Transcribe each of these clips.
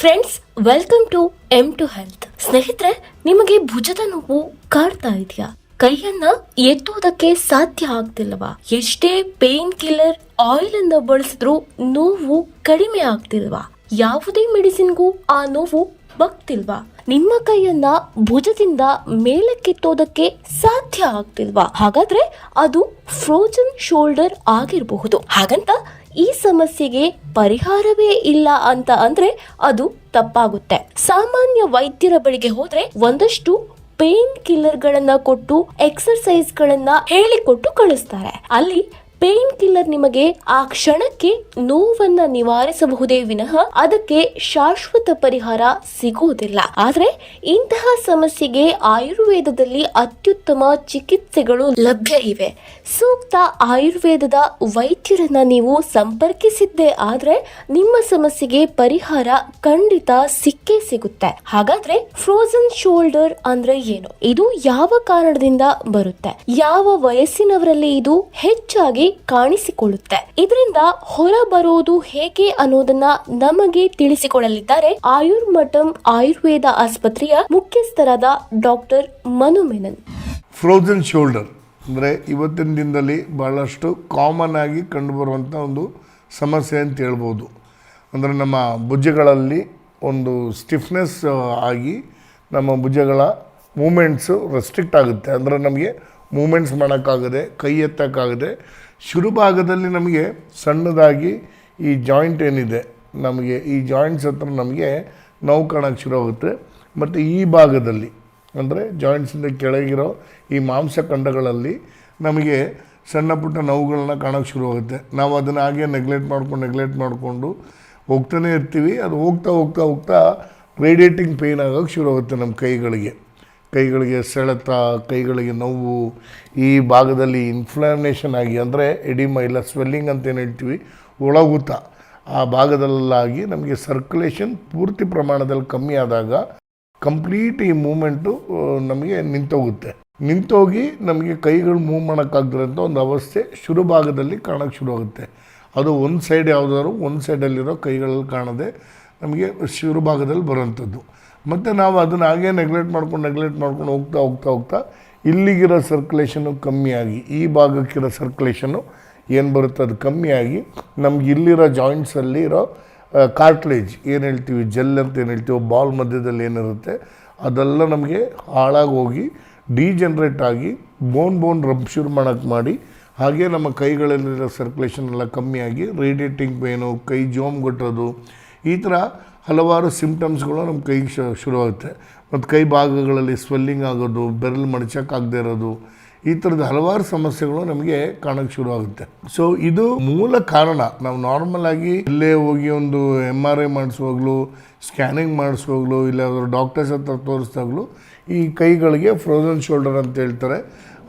Friends welcome to M to health ಸ್ನೇಹಿತರೆ, ನಿಮಗೆ ಭುಜದ ನೋವು ಕಾಡ್ತಾ ಇದೆಯಾ? ಕೈಯನ್ನ ಎತ್ತುವುದಕ್ಕೆ ಸಾಧ್ಯ ಆಗ್ತಿಲ್ವಾ ಎಷ್ಟೇ ಪೇನ್ ಕಿಲ್ಲರ್ ಆಯಿಲ್ ಅನ್ನ ಬಳಸಿದ್ರು ನೋವು ಕಡಿಮೆ ಆಗ್ತಿಲ್ವಾ? ಯಾವುದೇ ಮೆಡಿಸಿನ್ಗೂ ಆ ನೋವು ಬಗ್ತಿಲ್ವಾ? ನಿಮ್ಮ ಕೈಯನ್ನ ಭುಜದಿಂದ ಮೇಲಕ್ಕೆತ್ತೋದಕ್ಕೆ ಸಾಧ್ಯ ಆಗ್ತಿಲ್ವಾ? ಹಾಗಾದ್ರೆ ಅದು ಫ್ರೋಜನ್ ಶೋಲ್ಡರ್ ಆಗಿರಬಹುದು. ಹಾಗಂತ ಈ ಸಮಸ್ಯೆಗೆ ಪರಿಹಾರವೇ ಇಲ್ಲ ಅಂತ ಅಂದ್ರೆ ಅದು ತಪ್ಪಾಗುತ್ತೆ. ಸಾಮಾನ್ಯ ವೈದ್ಯರ ಬಳಿಗೆ ಹೋದ್ರೆ ಒಂದಷ್ಟು ಪೇನ್ ಕಿಲ್ಲರ್ ಗಳನ್ನ ಕೊಟ್ಟು ಎಕ್ಸರ್ಸೈಸ್ ಗಳನ್ನ ಹೇಳಿಕೊಟ್ಟು ಕಳಿಸ್ತಾರೆ. ಅಲ್ಲಿ ಪೇನ್ ಕಿಲ್ಲರ್ ನಿಮಗೆ ಆ ಕ್ಷಣಕ್ಕೆ ನೋವನ್ನ ನಿವಾರಿಸಬಹುದೇ ವಿನಃ ಅದಕ್ಕೆ ಶಾಶ್ವತ ಪರಿಹಾರ ಸಿಗುವುದಿಲ್ಲ. ಆದ್ರೆ ಇಂತಹ ಸಮಸ್ಯೆಗೆ ಆಯುರ್ವೇದದಲ್ಲಿ ಅತ್ಯುತ್ತಮ ಚಿಕಿತ್ಸೆಗಳು ಲಭ್ಯ ಇವೆ. ಸೂಕ್ತ ಆಯುರ್ವೇದದ ವೈದ್ಯರನ್ನ ನೀವು ಸಂಪರ್ಕಿಸಿದ್ದೇ ಆದ್ರೆ ನಿಮ್ಮ ಸಮಸ್ಯೆಗೆ ಪರಿಹಾರ ಖಂಡಿತ ಸಿಕ್ಕೇ ಸಿಗುತ್ತೆ. ಹಾಗಾದ್ರೆ ಫ್ರೋಜನ್ ಶೋಲ್ಡರ್ ಅಂದ್ರೆ ಏನು? ಇದು ಯಾವ ಕಾರಣದಿಂದ ಬರುತ್ತೆ? ಯಾವ ವಯಸ್ಸಿನವರಲ್ಲಿ ಇದು ಹೆಚ್ಚಾಗಿ ಕಾಣಿಸಿಕೊಳ್ಳುತ್ತೆ. ಇದರಿಂದ ಹೊರ ಬರೋದು ಹೇಗೆ ಅನ್ನೋದನ್ನ ನಮಗೆ ತಿಳಿಸಿಕೊಡಲಿದ್ದಾರೆ ಆಯುರ್ಮಠಂ ಆಯುರ್ವೇದ ಆಸ್ಪತ್ರೆಯ ಮುಖ್ಯಸ್ಥರಾದ doctor Manu Menon. Frozen shoulder ಅಂದರೆ ಇವತ್ತಿನ ದಿನದಲ್ಲಿ ಬಹಳಷ್ಟು ಕಾಮನ್ ಆಗಿ ಕಂಡುಬರುವಂಥ ಒಂದು ಸಮಸ್ಯೆ ಅಂತ ಹೇಳ್ಬೋದು. ಅಂದರೆ ನಮ್ಮ ಭುಜಗಳಲ್ಲಿ ಒಂದು ಸ್ಟಿಫ್ನೆಸ್ ಆಗಿ ನಮ್ಮ ಭುಜಗಳ ಮೂಮೆಂಟ್ಸು ರೆಸ್ಟ್ರಿಕ್ಟ್ ಆಗುತ್ತೆ. ಅಂದರೆ ನಮಗೆ ಮೂಮೆಂಟ್ಸ್ ಮಾಡೋಕ್ಕಾಗದೆ, ಕೈ ಎತ್ತಕ್ಕಾಗದೆ ಶುರು ಭಾಗದಲ್ಲಿ ನಮಗೆ ಸಣ್ಣದಾಗಿ ಈ ಜಾಯಿಂಟ್ ಏನಿದೆ, ನಮಗೆ ಈ ಜಾಯಿಂಟ್ಸ್ ಹತ್ರ ನಮಗೆ ನೋವು ಕಾಣೋಕ್ಕೆ ಶುರು ಆಗುತ್ತೆ. ಮತ್ತು ಈ ಭಾಗದಲ್ಲಿ, ಅಂದರೆ ಜಾಯಿಂಟ್ಸಿಂದ ಕೆಳಗಿರೋ ಈ ಮಾಂಸಖಂಡಗಳಲ್ಲಿ ನಮಗೆ ಸಣ್ಣ ಪುಟ್ಟ ನೋವುಗಳನ್ನ ಕಾಣೋಕ್ಕೆ ಶುರುವಾಗುತ್ತೆ ನಾವು ಅದನ್ನು ಹಾಗೆ ನೆಗ್ಲೆಕ್ಟ್ ಮಾಡ್ಕೊಂಡು ನೆಗ್ಲೆಕ್ಟ್ ಮಾಡಿಕೊಂಡು ಹೋಗ್ತಾನೆ ಇರ್ತೀವಿ. ಅದು ಹೋಗ್ತಾ ಹೋಗ್ತಾ ಹೋಗ್ತಾ ರೇಡಿಯೇಟಿಂಗ್ ಪೇಯ್ನ್ ಆಗೋಕ್ಕೆ ಶುರುವಾಗುತ್ತೆ ನಮ್ಮ ಕೈಗಳಿಗೆ. ಕೈಗಳಿಗೆ ಸೆಳೆತ, ಕೈಗಳಿಗೆ ನೋವು, ಈ ಭಾಗದಲ್ಲಿ ಇನ್ಫ್ಲಮೇಷನ್ ಆಗಿ ಅಂದರೆ ಎಡಿಮ ಇಲ್ಲ ಸ್ವೆಲ್ಲಿಂಗ್ ಅಂತ ಏನು ಹೇಳ್ತೀವಿ, ಒಳಗೂತ. ಆ ಭಾಗದಲ್ಲಾಗಿ ನಮಗೆ ಸರ್ಕ್ಯುಲೇಷನ್ ಪೂರ್ತಿ ಪ್ರಮಾಣದಲ್ಲಿ ಕಮ್ಮಿ ಆದಾಗ ಕಂಪ್ಲೀಟ್ ಈ ಮೂಮೆಂಟು ನಮಗೆ ನಿಂತೋಗುತ್ತೆ. ನಿಂತೋಗಿ ನಮಗೆ ಕೈಗಳು ಮೂವ್ ಮಾಡೋಕ್ಕಾಗ್ದಿರೋಂಥ ಒಂದು ಅವಸ್ಥೆ ಶುರು ಭಾಗದಲ್ಲಿ ಕಾಣೋಕ್ಕೆ ಶುರುವಾಗುತ್ತೆ ಅದು ಒಂದು ಸೈಡ್ ಯಾವುದಾದ್ರು, ಒಂದು ಸೈಡಲ್ಲಿರೋ ಕೈಗಳಲ್ಲಿ ಕಾಣದೆ ನಮಗೆ ಶುರು ಭಾಗದಲ್ಲಿ ಬರೋವಂಥದ್ದು. ಮತ್ತು ನಾವು ಅದನ್ನು ಹಾಗೆ ನೆಗ್ಲೆಕ್ಟ್ ಮಾಡ್ಕೊಂಡು ನೆಗ್ಲೆಕ್ಟ್ ಮಾಡ್ಕೊಂಡು ಹೋಗ್ತಾ ಹೋಗ್ತಾ ಹೋಗ್ತಾ ಇಲ್ಲಿಗಿರೋ ಸರ್ಕ್ಯುಲೇಷನ್ನು ಕಮ್ಮಿಯಾಗಿ ಈ ಭಾಗಕ್ಕಿರೋ ಸರ್ಕ್ಯುಲೇಷನ್ನು ಏನು ಬರುತ್ತೆ? ಅದು ಕಮ್ಮಿಯಾಗಿ ನಮ್ಗೆ ಇಲ್ಲಿರೋ ಜಾಯಿಂಟ್ಸಲ್ಲಿ ಇರೋ ಕಾರ್ಟ್ಲೇಜ್ ಏನು ಹೇಳ್ತೀವಿ? ಜೆಲ್ ಅಂತ ಏನು ಹೇಳ್ತೀವಿ? ಬಾಲ್ ಮಧ್ಯದಲ್ಲಿ ಏನಿರುತ್ತೆ? ಅದೆಲ್ಲ ನಮಗೆ ಹಾಳಾಗಿ ಹೋಗಿ ಡಿಜನ್ರೇಟ್ ಆಗಿ ಬೋನ್ ಬೋನ್ ರಬ್ಶೂರ್ ಮಾಡೋಕ್ಕೆ ಮಾಡಿ, ಹಾಗೆ ನಮ್ಮ ಕೈಗಳಲ್ಲಿರೋ ಸರ್ಕ್ಯುಲೇಷನ್ ಎಲ್ಲ ಕಮ್ಮಿಯಾಗಿ ರೇಡಿಯೇಟಿಂಗ್ ಪೇನು ಕೈ ಜೋಮ್ ಕೊಟ್ಟೋದು ಈ ಥರ ಹಲವಾರು ಸಿಂಪ್ಟಮ್ಸ್ಗಳು ನಮ್ಮ ಕೈಗೆ ಶು ಶುರುವಾಗುತ್ತೆ. ಮತ್ತು ಕೈ ಭಾಗಗಳಲ್ಲಿ ಸ್ವೆಲ್ಲಿಂಗ್ ಆಗೋದು, ಬೆರಳು ಮಡಚಕ್ಕಾಗದೇ ಇರೋದು, ಈ ಥರದ ಹಲವಾರು ಸಮಸ್ಯೆಗಳು ನಮಗೆ ಕಾಣೋಕ್ಕೆ ಶುರುವಾಗುತ್ತೆ. ಸೊ ಇದು ಮೂಲ ಕಾರಣ. ನಾವು ನಾರ್ಮಲ್ ಆಗಿ ಇಲ್ಲೇ ಹೋಗಿ ಒಂದು ಎಂ ಆರ್ ಐ ಮಾಡಿಸುವಾಗಲೂ ಸ್ಕ್ಯಾನಿಂಗ್ ಮಾಡಿಸುವಾಗಲೂ, ಇಲ್ಲ ಡಾಕ್ಟರ್ಸ್ ಹತ್ರ ತೋರಿಸಿದಾಗಲೂ, ಈ ಕೈಗಳಿಗೆ ಫ್ರೋಝನ್ ಶೋಲ್ಡರ್ ಅಂತ ಹೇಳ್ತಾರೆ.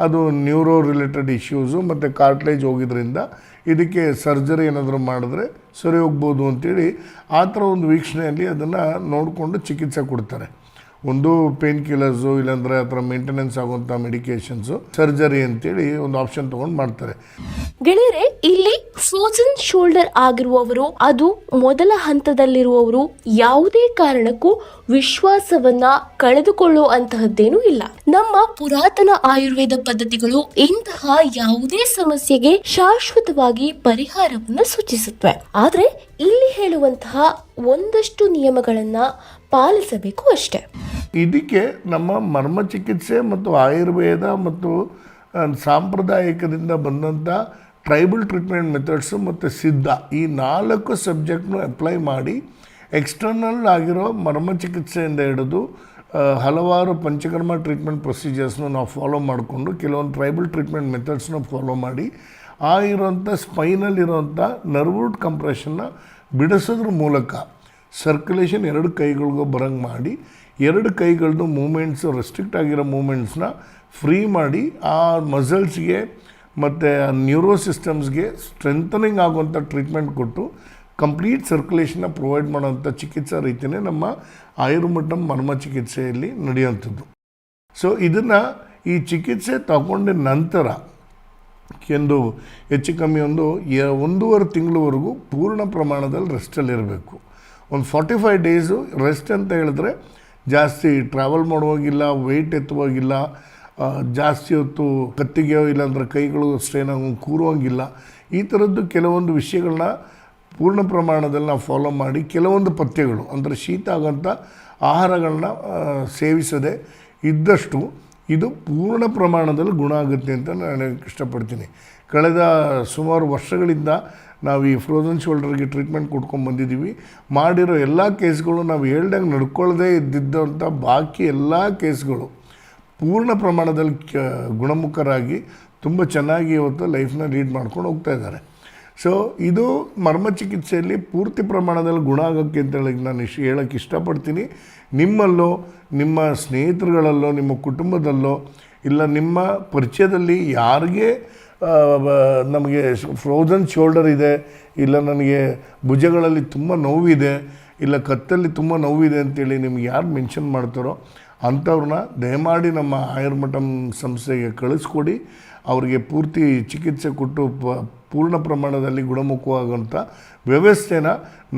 ಅದು ನ್ಯೂರೋ ರಿಲೇಟೆಡ್ ಇಶ್ಯೂಸು ಮತ್ತು ಕಾರ್ಟ್ಲೇಜ್ ಹೋಗಿದ್ರಿಂದ ಇದಕ್ಕೆ ಸರ್ಜರಿ ಏನಾದರೂ ಮಾಡಿದ್ರೆ ಸರಿ ಹೋಗ್ಬೋದು ಅಂತೇಳಿ ಆ ಥರ ಒಂದು ವೀಕ್ಷಣೆಯಲ್ಲಿ ಅದನ್ನು ನೋಡಿಕೊಂಡು ಚಿಕಿತ್ಸೆ ಕೊಡ್ತಾರೆ. ಒಂದು ಪೇನ್ ಕಿಲ್ಲರ್ಸು ಇಲ್ಲಾಂದರೆ ಆ ಥರ ಮೇಂಟೆನೆನ್ಸ್ ಆಗುವಂಥ ಮೆಡಿಕೇಶನ್ಸು ಸರ್ಜರಿ ಅಂತೇಳಿ ಒಂದು ಆಪ್ಷನ್ ತೊಗೊಂಡು ಮಾಡ್ತಾರೆ. ಗೆಳೆಯರೆ, ಇಲ್ಲಿ ಫ್ರೋಜನ್ ಶೋಲ್ಡರ್ ಆಗಿರುವವರು, ಅದು ಮೊದಲ ಹಂತದಲ್ಲಿರುವವರು ಯಾವುದೇ ಕಾರಣಕ್ಕೂ ವಿಶ್ವಾಸವನ್ನ ಕಳೆದುಕೊಳ್ಳುವಂತಹದ್ದೇನೂ ಇಲ್ಲ. ನಮ್ಮ ಪುರಾತನ ಆಯುರ್ವೇದ ಪದ್ಧತಿಗಳು ಇಂತಹ ಯಾವುದೇ ಸಮಸ್ಯೆಗೆ ಶಾಶ್ವತವಾಗಿ ಪರಿಹಾರವನ್ನ ಸೂಚಿಸುತ್ತವೆ. ಆದ್ರೆ ಇಲ್ಲಿ ಹೇಳುವಂತಹ ಒಂದಷ್ಟು ನಿಯಮಗಳನ್ನ ಪಾಲಿಸಬೇಕು ಅಷ್ಟೇ. ಇದಕ್ಕೆ ನಮ್ಮ ಮರ್ಮ ಚಿಕಿತ್ಸೆ ಮತ್ತು ಆಯುರ್ವೇದ ಮತ್ತು ಸಾಂಪ್ರದಾಯಿಕದಿಂದ ಬಂದಂಥ ಟ್ರೈಬಲ್ ಟ್ರೀಟ್ಮೆಂಟ್ ಮೆಥಡ್ಸು ಮತ್ತು ಸಿದ್ಧ ಈ ನಾಲ್ಕು ಸಬ್ಜೆಕ್ಟ್ನು ಅಪ್ಲೈ ಮಾಡಿ ಎಕ್ಸ್ಟರ್ನಲ್ ಆಗಿರೋ ಮರ್ಮ ಚಿಕಿತ್ಸೆಯಿಂದ ಹಿಡಿದು ಹಲವಾರು ಪಂಚಕರ್ಮ ಟ್ರೀಟ್ಮೆಂಟ್ ಪ್ರೊಸೀಜರ್ಸ್ನು ನಾವು ಫಾಲೋ ಮಾಡಿಕೊಂಡು ಕೆಲವೊಂದು ಟ್ರೈಬಲ್ ಟ್ರೀಟ್ಮೆಂಟ್ ಮೆಥಡ್ಸ್ನ ಫಾಲೋ ಮಾಡಿ ಆ ಇರೋಂಥ ಸ್ಪೈನಲ್ಲಿರೋಂಥ ನರ್ವೂಡ್ ಕಂಪ್ರೆಷನ್ನ ಬಿಡಿಸೋದ್ರ ಮೂಲಕ ಸರ್ಕ್ಯುಲೇಷನ್ ಎರಡು ಕೈಗಳಿಗೂ ಬರಂಗೆ ಮಾಡಿ, ಎರಡು ಕೈಗಳದ್ದು ಮೂಮೆಂಟ್ಸು ರೆಸ್ಟ್ರಿಕ್ಟ್ ಆಗಿರೋ ಮೂಮೆಂಟ್ಸ್ನ ಫ್ರೀ ಮಾಡಿ, ಆ ಮಸಲ್ಸ್ಗೆ ಮತ್ತು ನ್ಯೂರೋ ಸಿಸ್ಟಮ್ಸ್ಗೆ ಸ್ಟ್ರೆಂಥನಿಂಗ್ ಆಗುವಂಥ ಟ್ರೀಟ್ಮೆಂಟ್ ಕೊಟ್ಟು ಕಂಪ್ಲೀಟ್ ಸರ್ಕ್ಯುಲೇಷನ್ನ ಪ್ರೊವೈಡ್ ಮಾಡೋವಂಥ ಚಿಕಿತ್ಸಾ ರೀತಿಯೇ ನಮ್ಮ ಆಯುರ್ಮಠ ಮರ್ಮ ಚಿಕಿತ್ಸೆಯಲ್ಲಿ ನಡೆಯುವಂಥದ್ದು. ಸೊ ಇದನ್ನು ಈ ಚಿಕಿತ್ಸೆ ತಗೊಂಡ ನಂತರ ಎಂದು ಹೆಚ್ಚು ಕಮ್ಮಿ ಒಂದು ಒಂದೂವರೆ ತಿಂಗಳವರೆಗೂ ಪೂರ್ಣ ಪ್ರಮಾಣದಲ್ಲಿ ರೆಸ್ಟಲ್ಲಿರಬೇಕು ಒಂದು ಫಾರ್ಟಿ ಫೈವ್ ಡೇಸು ರೆಸ್ಟ್ ಅಂತ ಹೇಳಿದ್ರೆ ಜಾಸ್ತಿ ಟ್ರಾವೆಲ್ ಮಾಡುವಾಗಿಲ್ಲ ವೆಯ್ಟ್ ಎತ್ತುವಾಗಿಲ್ಲ ಜಾಸ್ತಿ ಹೊತ್ತು ಕತ್ತಿಗೆಯೋ ಇಲ್ಲಾಂದ್ರೆ ಕೈಗಳು ಸ್ಟ್ರೈನ್ ಆಗ ಕೂರುವಂಗಿಲ್ಲ. ಈ ಥರದ್ದು ಕೆಲವೊಂದು ವಿಷಯಗಳನ್ನ ಪೂರ್ಣ ಪ್ರಮಾಣದಲ್ಲಿ ನಾವು ಫಾಲೋ ಮಾಡಿ ಕೆಲವೊಂದು ಪಥ್ಯಗಳು, ಅಂದರೆ ಶೀತ ಆಗೋಂಥ ಆಹಾರಗಳನ್ನ ಸೇವಿಸದೆ ಇದ್ದಷ್ಟು ಇದು ಪೂರ್ಣ ಪ್ರಮಾಣದಲ್ಲಿ ಗುಣ ಆಗುತ್ತೆ ಅಂತ ನಾನು ಇಷ್ಟಪಡ್ತೀನಿ. ಕಳೆದ ಸುಮಾರು ವರ್ಷಗಳಿಂದ ನಾವು ಈ ಫ್ರೋಜನ್ ಶೋಲ್ಡರ್ಗೆ ಟ್ರೀಟ್ಮೆಂಟ್ ಕೊಟ್ಕೊಂಡು ಬಂದಿದ್ದೀವಿ. ಮಾಡಿರೋ ಎಲ್ಲ ಕೇಸ್ಗಳು ನಾವು ಹೇಳ್ದಂಗೆ ನಡ್ಕೊಳ್ಳದೇ ಇದ್ದಿದ್ದಂಥ ಬಾಕಿ ಎಲ್ಲ ಕೇಸ್ಗಳು ಪೂರ್ಣ ಪ್ರಮಾಣದಲ್ಲಿ ಗುಣಮುಖರಾಗಿ ತುಂಬ ಚೆನ್ನಾಗಿ ಇವತ್ತು ಲೈಫ್ನ ಲೀಡ್ ಮಾಡ್ಕೊಂಡು ಹೋಗ್ತಾ ಇದ್ದಾರೆ. ಸೊ ಇದು ಮರ್ಮ ಚಿಕಿತ್ಸೆಯಲ್ಲಿ ಪೂರ್ತಿ ಪ್ರಮಾಣದಲ್ಲಿ ಗುಣ ಆಗೋಕ್ಕೆ ಅಂತೇಳಿ ನಾನು ಇಷ್ಟು ಹೇಳೋಕ್ಕೆ ಇಷ್ಟಪಡ್ತೀನಿ. ನಿಮ್ಮಲ್ಲೋ, ನಿಮ್ಮ ಸ್ನೇಹಿತರುಗಳಲ್ಲೋ, ನಿಮ್ಮ ಕುಟುಂಬದಲ್ಲೋ, ಇಲ್ಲ ನಿಮ್ಮ ಪರಿಚಯದಲ್ಲಿ ಯಾರಿಗೆ ನಮಗೆ ಫ್ರೋಝನ್ ಶೋಲ್ಡರ್ ಇದೆ, ಇಲ್ಲ ನನಗೆ ಭುಜಗಳಲ್ಲಿ ತುಂಬ ನೋವಿದೆ, ಇಲ್ಲ ಕತ್ತಲ್ಲಿ ತುಂಬ ನೋವಿದೆ ಅಂತೇಳಿ ನಿಮ್ಗೆ ಯಾರು ಮೆನ್ಷನ್ ಮಾಡ್ತಾರೋ ಅಂಥವ್ರನ್ನ ದಯಮಾಡಿ ನಮ್ಮ ಆಯುರ್ಮಠಂ ಸಂಸ್ಥೆಗೆ ಕಳಿಸ್ಕೊಡಿ. ಅವರಿಗೆ ಪೂರ್ತಿ ಚಿಕಿತ್ಸೆ ಕೊಟ್ಟು ಪ ಪೂರ್ಣ ಪ್ರಮಾಣದಲ್ಲಿ ಗುಣಮುಖವಾಗುವಂಥ ವ್ಯವಸ್ಥೆನ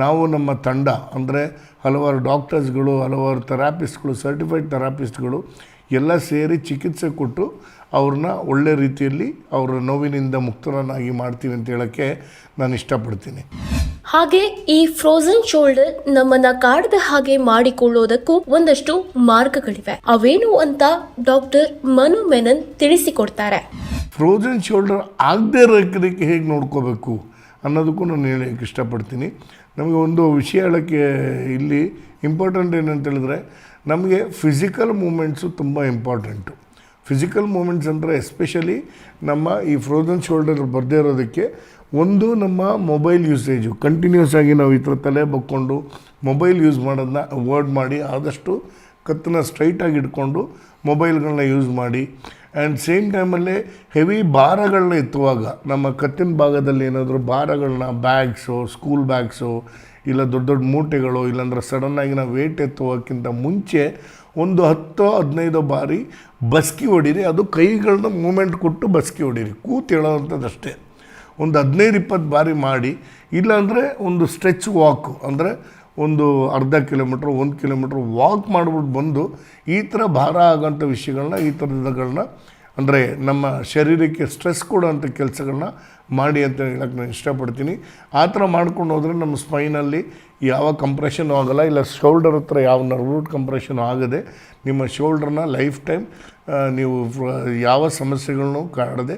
ನಾವು ನಮ್ಮ ತಂಡ, ಅಂದರೆ ಹಲವಾರು ಡಾಕ್ಟರ್ಸ್ಗಳು, ಹಲವಾರು ಥೆರಾಪಿಸ್ಟ್ಗಳು, ಸರ್ಟಿಫೈಡ್ ಥೆರಾಪಿಸ್ಟ್ಗಳು ಎಲ್ಲ ಸೇರಿ ಚಿಕಿತ್ಸೆ ಕೊಟ್ಟು ಅವ್ರನ್ನ ಒಳ್ಳೆ ರೀತಿಯಲ್ಲಿ ಅವರ ನೋವಿನಿಂದ ಮುಕ್ತರನ್ನಾಗಿ ಮಾಡ್ತೀವಿ ಅಂತ ಹೇಳೋಕ್ಕೆ ನಾನು ಇಷ್ಟಪಡ್ತೀನಿ. ಹಾಗೆ ಈ ಫ್ರೋಸನ್ ಶೋಲ್ಡರ್ ನಮ್ಮನ್ನ ಕಾಡದ ಹಾಗೆ ಮಾಡಿಕೊಳ್ಳೋದಕ್ಕೂ ಒಂದಷ್ಟು ಮಾರ್ಗಗಳಿವೆ. ಅವೇನು ಅಂತ ಡಾಕ್ಟರ್ ಮನು ಮೆನನ್ ತಿಳಿಸಿಕೊಡ್ತಾರೆ. ಫ್ರೋಝನ್ ಶೋಲ್ಡರ್ ಆಗದೇ ಇರೋದಕ್ಕೆ ಹೇಗೆ ನೋಡ್ಕೋಬೇಕು ಅನ್ನೋದಕ್ಕೂ ನಾನು ಹೇಳೋಕ್ಕೆ ಇಷ್ಟಪಡ್ತೀನಿ. ನಮಗೆ ಒಂದು ವಿಷಯ ಹೇಳೋಕ್ಕೆ ಇಲ್ಲಿ ಇಂಪಾರ್ಟೆಂಟ್ ಏನಂತ ಹೇಳಿದ್ರೆ, ನಮಗೆ ಫಿಸಿಕಲ್ ಮೂಮೆಂಟ್ಸು ತುಂಬ ಇಂಪಾರ್ಟೆಂಟು ಫಿಸಿಕಲ್ ಮೂಮೆಂಟ್ಸ್ ಅಂದರೆ ಎಸ್ಪೆಷಲಿ ನಮ್ಮ ಈ ಫ್ರೋಜನ್ ಶೋಲ್ಡರ್ ಬರದೇ ಇರೋದಕ್ಕೆ ಒಂದು ನಮ್ಮ ಮೊಬೈಲ್ ಯೂಸೇಜು ಕಂಟಿನ್ಯೂಸ್ ಆಗಿ ನಾವು ಈ ಥರ ತಲೆ ಬಕ್ಕೊಂಡು ಮೊಬೈಲ್ ಯೂಸ್ ಮಾಡೋದನ್ನ ಅವಾಯ್ಡ್ ಮಾಡಿ ಆದಷ್ಟು ಕತ್ತನ್ನ ಸ್ಟ್ರೈಟಾಗಿ ಇಟ್ಕೊಂಡು ಮೊಬೈಲ್ಗಳನ್ನ ಯೂಸ್ ಮಾಡಿ ಆ್ಯಂಡ್ ಸೇಮ್ ಟೈಮಲ್ಲಿ ಹೆವಿ ಭಾರಗಳನ್ನ ಎತ್ತುವಾಗ, ನಮ್ಮ ಕತ್ತಿನ ಭಾಗದಲ್ಲಿ ಏನಾದರೂ ಭಾರಗಳನ್ನ ಬ್ಯಾಗ್ಸು ಸ್ಕೂಲ್ ಬ್ಯಾಗ್ಸು ಇಲ್ಲ ದೊಡ್ಡ ದೊಡ್ಡ ಮೂಟೆಗಳು, ಇಲ್ಲಾಂದ್ರೆ ಸಡನ್ನಾಗಿ ನಾವು ವೇಟ್ ಎತ್ತುವಕ್ಕಿಂತ ಮುಂಚೆ ಒಂದು ಹತ್ತೋ, ಹದಿನೈದು ಬಾರಿ ಬಸ್ಕಿ ಹೊಡೀರಿ. ಅದು ಕೈಗಳನ್ನ ಮೂಮೆಂಟ್ ಕೊಟ್ಟು ಬಸ್ಕಿ ಹೊಡೀರಿ. ಕೂತು ಹೇಳೋವಂಥದ್ದಷ್ಟೇ. ಒಂದು ಹದಿನೈದು, ಇಪ್ಪತ್ತು ಬಾರಿ ಮಾಡಿ, ಇಲ್ಲಾಂದರೆ ಒಂದು ಸ್ಟ್ರೆಚ್ ವಾಕು ಅಂದರೆ ಒಂದು ಅರ್ಧ ಕಿಲೋಮೀಟ್ರ್, ಒಂದು ಕಿಲೋಮೀಟ್ರ್ ವಾಕ್ ಮಾಡಿಬಿಟ್ಟು ಬಂದು ಈ ಥರ ಭಾರ ಆಗೋಂಥ ವಿಷಯಗಳನ್ನ, ಈ ಥರದಗಳನ್ನ ಅಂದರೆ ನಮ್ಮ ಶರೀರಕ್ಕೆ ಸ್ಟ್ರೆಸ್ ಕೊಡೋಂಥ ಕೆಲಸಗಳನ್ನ ಮಾಡಿ ಅಂತ ಹೇಳಕ್ಕೆ ನಾನು ಇಷ್ಟಪಡ್ತೀನಿ. ಆ ಥರ ಮಾಡ್ಕೊಂಡು ಹೋದರೆ ನಮ್ಮ ಸ್ಪೈನಲ್ಲಿ ಯಾವ ಕಂಪ್ರೆಷನ್ ಆಗಲ್ಲ, ಇಲ್ಲ ಶೋಲ್ಡರ್ ಹತ್ರ ಯಾವ ನರ್ವ್ರೂಟ್ ಕಂಪ್ರೆಷನ್ ಆಗದೆ ನಿಮ್ಮ ಶೋಲ್ಡರ್ನ ಲೈಫ್ ಟೈಮ್ ನೀವು ಯಾವ ಸಮಸ್ಯೆಗಳನ್ನು ಕಾಡದೆ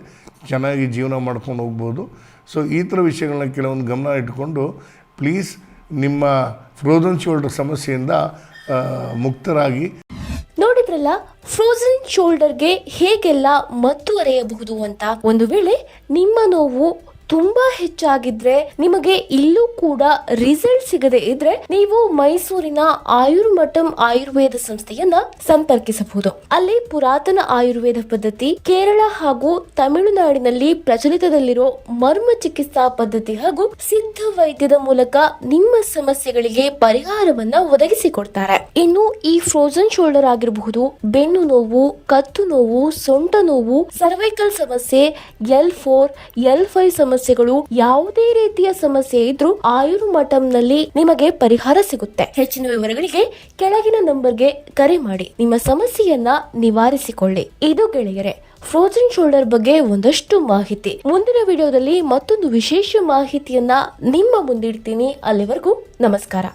ಚೆನ್ನಾಗಿ ಜೀವನ ಮಾಡ್ಕೊಂಡು ಹೋಗ್ಬೋದು. ಸೊ ಈ ಥರ ವಿಷಯಗಳನ್ನ ಕೆಲವೊಂದು ಗಮನ ಇಟ್ಕೊಂಡು ಪ್ಲೀಸ್ ನಿಮ್ಮ ಫ್ರೋಜನ್ ಶೋಲ್ಡರ್ ಸಮಸ್ಯೆಯಿಂದ ಮುಕ್ತರಾಗಿ. ನೋಡಿದ್ರಲ್ಲ ಫ್ರೋಜನ್ ಶೋಲ್ಡರ್ಗೆ ಹೇಗೆಲ್ಲ ಮತ್ತುವರೆಯಬಹುದು ಅಂತ? ಒಂದು ವೇಳೆ ನಿಮ್ಮ ನೋವು ತುಂಬಾ ಹೆಚ್ಚಾಗಿದ್ರೆ ನಿಮಗೆ ಇಲ್ಲೂ ಕೂಡ ರಿಸಲ್ಟ್ ಸಿಗದೆ ಇದ್ರೆ ನೀವು ಮೈಸೂರಿನ ಆಯುರ್ಮಠಂ ಆಯುರ್ವೇದ ಸಂಸ್ಥೆಯನ್ನ ಸಂಪರ್ಕಿಸಬಹುದು. ಅಲ್ಲಿ ಪುರಾತನ ಆಯುರ್ವೇದ ಪದ್ಧತಿ, ಕೇರಳ ಹಾಗೂ ತಮಿಳುನಾಡಿನಲ್ಲಿ ಪ್ರಚಲಿತದಲ್ಲಿರೋ ಮರ್ಮ ಚಿಕಿತ್ಸಾ ಪದ್ಧತಿ ಹಾಗೂ ಸಿದ್ಧ ವೈದ್ಯದ ಮೂಲಕ ನಿಮ್ಮ ಸಮಸ್ಯೆಗಳಿಗೆ ಪರಿಹಾರವನ್ನ ಒದಗಿಸಿಕೊಡ್ತಾರೆ. ಇನ್ನು ಈ ಫ್ರೋಜನ್ ಶೋಲ್ಡರ್ ಆಗಿರಬಹುದು, ಬೆನ್ನು ನೋವು, ಕತ್ತು ನೋವು, ಸೊಂಟ ನೋವು ಸರ್ವೈಕಲ್ ಸಮಸ್ಯೆ ಎಲ್ ಫೋರ್ ಎಲ್ ಫೈವ್ ಸಮಸ್ಯೆಗಳು ಯಾವುದೇ ರೀತಿಯ ಸಮಸ್ಯೆ ಇದ್ರೂ ಆಯುರ್ಮಠಂನಲ್ಲಿ ನಿಮಗೆ ಪರಿಹಾರ ಸಿಗುತ್ತೆ. ಹೆಚ್ಚಿನ ವಿವರಗಳಿಗೆ ಕೆಳಗಿನ ನಂಬರ್ಗೆ ಕರೆ ಮಾಡಿ. ನಿಮ್ಮ ಸಮಸ್ಯೆಯನ್ನ ನಿವಾರಿಸಿಕೊಳ್ಳಿ. ಇದು ಗೆಳೆಯರೆ ಫ್ರೋಜನ್ ಶೋಲ್ಡರ್ ಬಗ್ಗೆ ಒಂದಷ್ಟು ಮಾಹಿತಿ. ಮುಂದಿನ ವಿಡಿಯೋದಲ್ಲಿ ಮತ್ತೊಂದು ವಿಶೇಷ ಮಾಹಿತಿಯನ್ನ ನಿಮ್ಮ ಮುಂದಿಡ್ತೀನಿ. ಅಲ್ಲಿವರೆಗೂ ನಮಸ್ಕಾರ.